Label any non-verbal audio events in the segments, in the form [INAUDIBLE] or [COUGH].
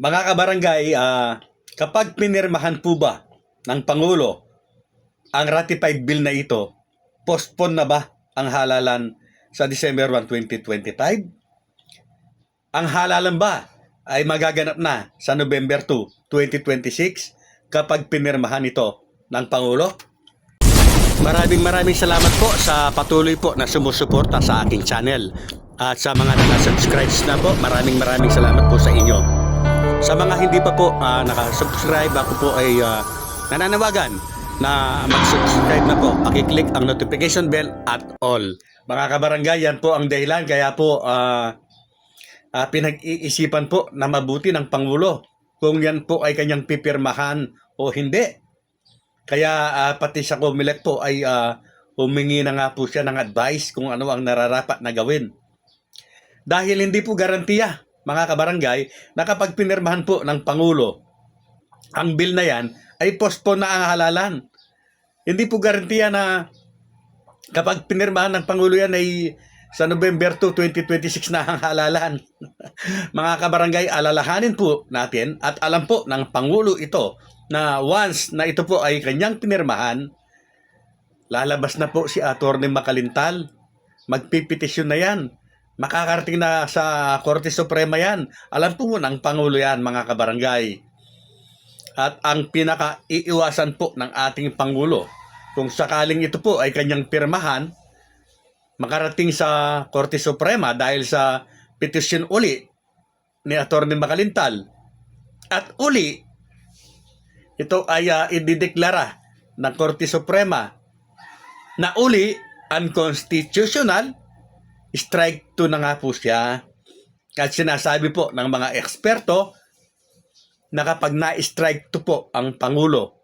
Mga kabarangay, ah, kapag pinirmahan po ba ng Pangulo ang ratified bill na ito, postpone na ba ang halalan sa December 1, 2025? Ang halalan ba ay magaganap na sa November 2, 2026 kapag pinirmahan ito ng Pangulo? Maraming maraming salamat po sa patuloy po na sumusuporta sa aking channel. At sa mga nakasubscribe na po, maraming maraming salamat po sa inyo. Sa mga hindi pa po ah, nakasubscribe, ako po ay ah, nananawagan na mag-subscribe na po. Pakiclick ang notification bell at all. Mga kabarangay, yan po ang dahilan. Kaya po ah, ah, pinag-iisipan po na mabuti ng Pangulo kung yan po ay kanyang pipirmahan o hindi. Kaya ah, pati sa Comelec po ay ah, humingi na nga po siya ng advice kung ano ang nararapat na gawin. Dahil hindi po garantiya, mga kabarangay, na kapag pinirmahan po ng Pangulo ang bill na yan, ay postpone na ang halalan. Hindi po garantiya na kapag pinirmahan ng Pangulo yan ay sa November 2, 2026 na ang halalan. [LAUGHS] mga kabarangay, alalahanin po natin at alam po ng Pangulo ito na once na ito po ay kanyang pinirmahan, lalabas na po si Atty. Makalintal. Magpipetisyon na yan. Makakarating na sa Korte Suprema yan. Alam po ng Pangulo yan, mga kabarangay. At ang pinaka-iiwasan po ng ating Pangulo, kung sakaling ito po ay kanyang pirmahan, makarating sa Korte Suprema dahil sa petisyon uli ni Atty. Makalintal. At uli, ito ay uh, idideklara ng Korte Suprema na uli unconstitutional, strike 2 na nga po siya. At sinasabi po ng mga eksperto na kapag na-strike 2 po ang Pangulo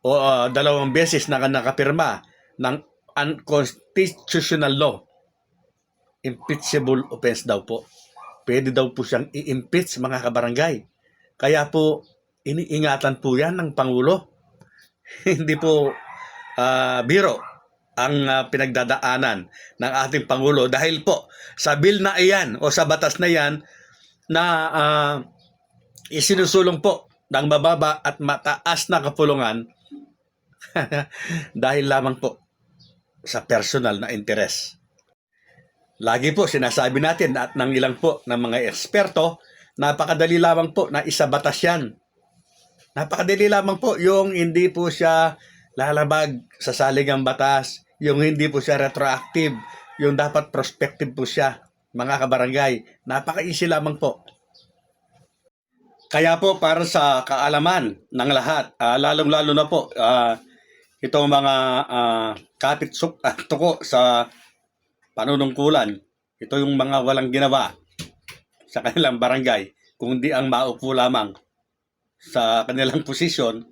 o uh, dalawang beses na nakapirma ng unconstitutional law, impeachable offense daw po. Pwede daw po siyang i-impeach mga kabarangay. Kaya po, iniingatan po yan ng Pangulo. [LAUGHS] Hindi po ah, biro ang ah, pinagdadaanan ng ating Pangulo dahil po sa bill na iyan o sa batas na yan na ah, isinusulong po ng mababa at mataas na kapulungan [LAUGHS] dahil lamang po sa personal na interes. Lagi po sinasabi natin at ng ilang po ng mga eksperto, napakadali lamang po na isabatas yan. Napakadali lamang po yung hindi po siya lalabag sa saligang batas, yung hindi po siya retroactive, yung dapat prospective po siya, mga kabarangay. Napaka-easy lamang po. Kaya po para sa kaalaman ng lahat, ah, lalong-lalo na po ah, itong mga ah, kapit suk at tuko sa panunungkulan, ito yung mga walang ginawa sa [LAUGHS] kanilang barangay, kung di ang maupo lamang sa kanilang posisyon,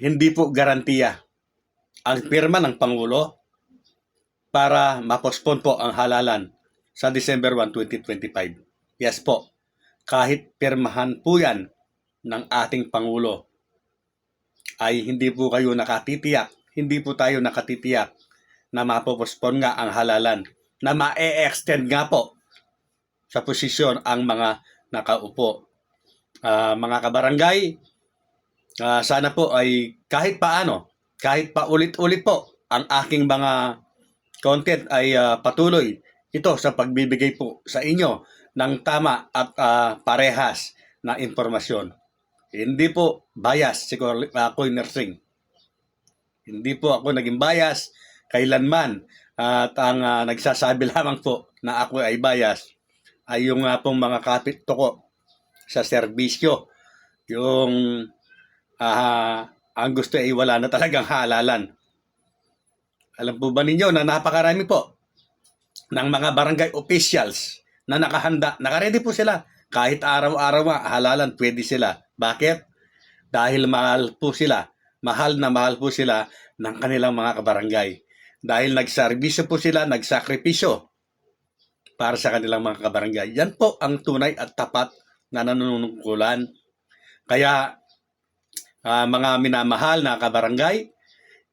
hindi po garantiya ang pirma ng Pangulo para mapospon po ang halalan sa December 1, 2025. Yes po, kahit pirmahan po yan ng ating Pangulo, ay hindi po kayo nakatitiyak, hindi po tayo nakatitiyak na mapopospon nga ang halalan, na ma-extend nga po sa posisyon ang mga nakaupo. Ah, mga kabarangay, ah, sana po ay kahit paano, kahit pa ulit-ulit po ang aking mga content ay ah, patuloy ito sa pagbibigay po sa inyo ng tama at ah, parehas na impormasyon. Hindi po bias si Koy Nursing. Hindi po ako naging bias kailanman. At ang ah, nagsasabi [LAUGHS] lamang po na ako ay bias ay yung nga pong mga kapit ko sa serbisyo. Yung ah, ang gusto ay wala na talagang halalan. Alam po ba ninyo na napakarami po ng mga barangay officials na nakahanda, nakaredy po sila. Kahit araw-araw nga, halalan, pwede sila. Bakit? Dahil mahal po sila. Mahal na mahal po sila ng kanilang mga kabarangay. Dahil nagserbisyo po sila, nagsakripisyo para sa kanilang mga kabarangay. Yan po ang tunay at tapat na nanunungkulan. Kaya ah, mga minamahal na kabarangay,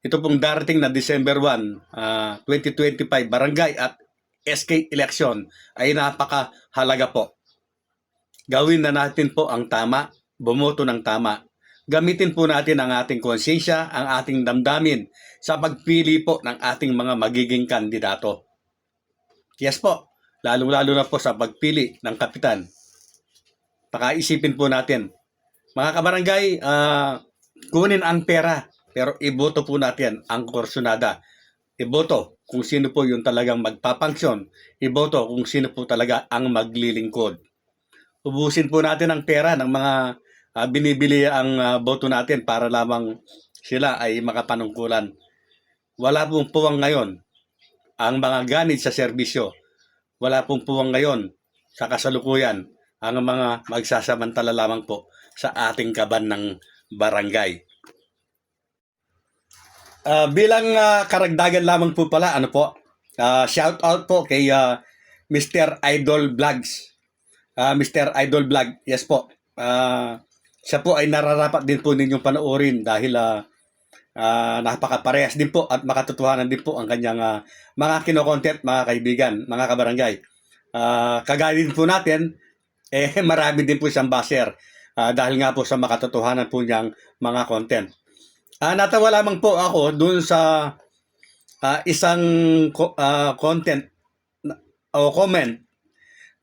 ito pong darating na December 1, ah, 2025 barangay at SK election ay napakahalaga po. Gawin na natin po ang tama, bumoto ng tama. Gamitin po natin ang ating konsensya, ang ating damdamin sa pagpili po ng ating mga magiging kandidato. Yes po, lalong-lalo na po sa pagpili ng kapitan. Pakaisipin po natin. Mga kabarangay, ah, kunin ang pera, pero iboto po natin ang kursunada. Iboto kung sino po yung talagang magpapangsyon. Iboto kung sino po talaga ang maglilingkod. Ubusin po natin ang pera ng mga ah, binibili ang ah, boto natin para lamang sila ay makapanungkulan. Wala pong puwang ngayon ang mga ganit sa serbisyo. Wala pong puwang ngayon sa kasalukuyan ang mga magsasamantala lamang po sa ating kaban ng barangay. Ah, bilang ah, karagdagan lamang po pala, ano po, ah, shout out po kay ah, Mr. Idol Vlogs. Ah, Mr. Idol Vlog, yes po. Ah, siya po ay nararapat din po ninyong panoorin dahil ah, ah, napakaparehas din po at makatotohanan din po ang kanyang ah, mga kinokontent, mga kaibigan, mga kabarangay. Ah, kagaya din po natin, [LAUGHS] eh marami din po siyang baser ah, dahil nga po sa makatotohanan po niyang mga content. Ah, natawa lamang po ako dun sa ah, isang ko- ah, content o comment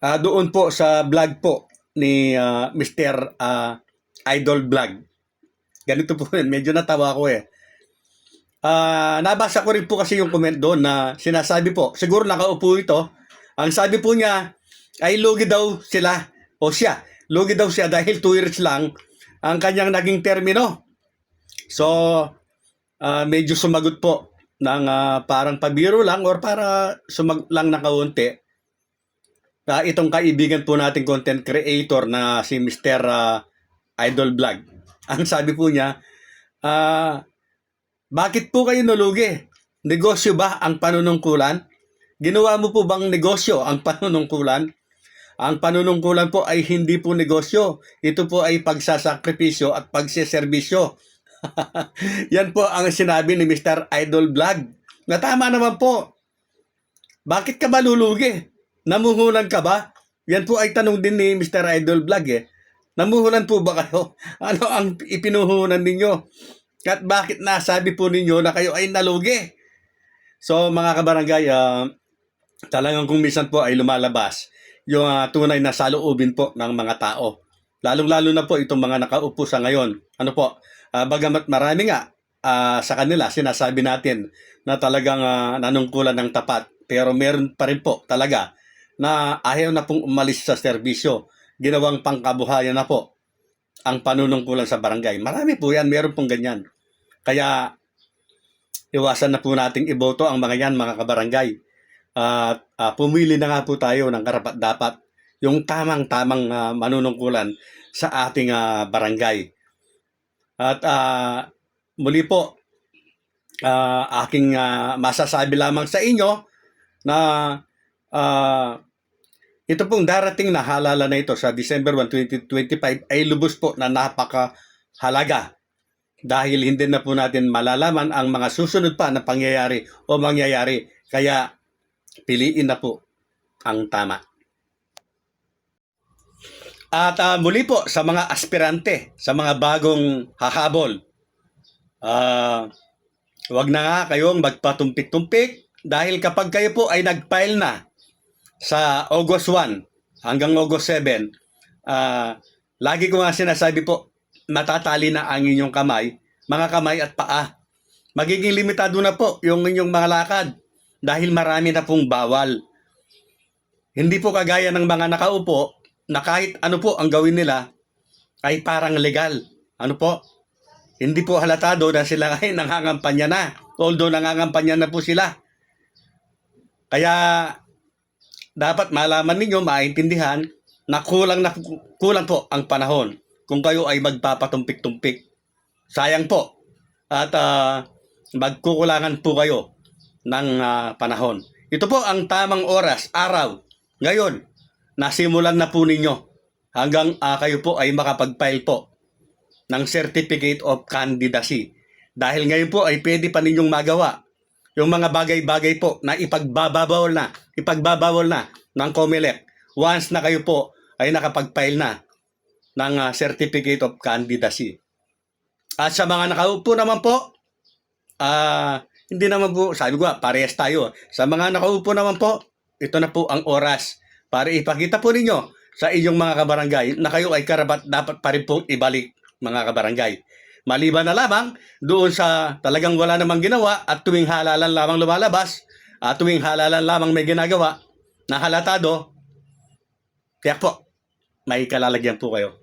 ah, doon po sa vlog po ni ah, Mr. ah, Idol Vlog. Ganito po yun, medyo natawa ako eh. Ah, nabasa ko rin po kasi yung comment doon na sinasabi po, siguro nakaupo ito, ang sabi po niya ay lugi daw sila o siya, lugi daw siya dahil 2 years lang ang kanyang naging termino. So, ah, medyo sumagot po ng ah, parang pabiro lang or para sumag lang na kaunti. Ah, itong kaibigan po nating content creator na si Mr. ah, Idol Vlog. [LAUGHS] Ang sabi po niya, ah, bakit po kayo nulugi? Negosyo ba ang panunungkulan? Ginawa mo po bang negosyo ang [LAUGHS] panunungkulan? Ang panunungkulan po ay hindi po negosyo. Ito po ay pagsasakripisyo at pagsiservisyo. [LAUGHS] Yan po ang sinabi ni Mr. Idol Vlog. Na tama naman po. Bakit ka ba? Namuhulan ka ba? Yan po ay tanong din ni Mr. Idol Vlog eh. Namuhulan po ba kayo? [LAUGHS] Ano ang ipinuhunan ninyo? At bakit nasabi po ninyo na kayo ay nalugi? So mga kabarangay, ah, talagang kung minsan po ay lumalabas yung ah, tunay na saloobin po ng mga tao. Lalong-lalo na po itong mga nakaupo sa ngayon. Ano po, ah, bagamat marami nga ah, sa kanila sinasabi natin na talagang ah, nanungkulan ng tapat. Pero meron pa rin po talaga na ayaw na pong umalis sa serbisyo. Ginawang pangkabuhayan na po ang panunungkulan sa barangay. Marami po yan, meron pong ganyan. Kaya iwasan na po nating iboto ang mga yan, mga kabarangay. At ah, pumili na nga po tayo ng karapat dapat yung tamang-tamang ah, manunungkulan sa ating ah, barangay. At ah, muli po, ah, aking ah, masasabi lamang sa inyo na ah, ito pong darating na halala na ito sa December 1, 2025 ay lubos po na napakahalaga dahil hindi na po natin malalaman ang mga susunod pa na pangyayari o mangyayari. Kaya piliin na po ang tama. At ah, muli po sa mga aspirante, sa mga bagong hahabol, ah, wag na nga kayong magpatumpik-tumpik dahil kapag kayo po ay nag-file na sa August 1 hanggang August 7, ah, lagi ko nga sinasabi po, matatali na ang inyong kamay, mga kamay at paa. Magiging limitado na po yung inyong mga lakad dahil marami na pong bawal. Hindi po kagaya ng mga nakaupo na kahit ano po ang gawin nila ay parang legal. Ano po? Hindi po halatado na sila ay [LAUGHS] nangangampanya na. Although nangangampanya na po sila. Kaya dapat malaman ninyo, maintindihan na kulang na kulang po ang panahon kung kayo ay magpapatumpik-tumpik. Sayang po. At ah, magkukulangan po kayo ng ah, panahon. Ito po ang tamang oras, araw. Ngayon, nasimulan na po ninyo hanggang ah, kayo po ay makapag-file po ng Certificate of Candidacy. Dahil ngayon po ay pwede pa ninyong magawa yung mga bagay-bagay po na ipagbabawal na, ipagbabawal na ng COMELEC once na kayo po ay nakapag-file na ng ah, Certificate of Candidacy. At sa mga nakaupo naman po, ah hindi naman po, sabi ko parehas tayo. Sa mga nakaupo naman po, ito na po ang oras para ipakita po ninyo sa inyong mga kabarangay na kayo ay karapat dapat pa rin pong ibalik mga kabarangay. Maliban na lamang doon sa talagang wala namang ginawa at tuwing halalan lamang lumalabas at tuwing halalan lamang may ginagawa na halatado, kaya po, may kalalagyan po kayo.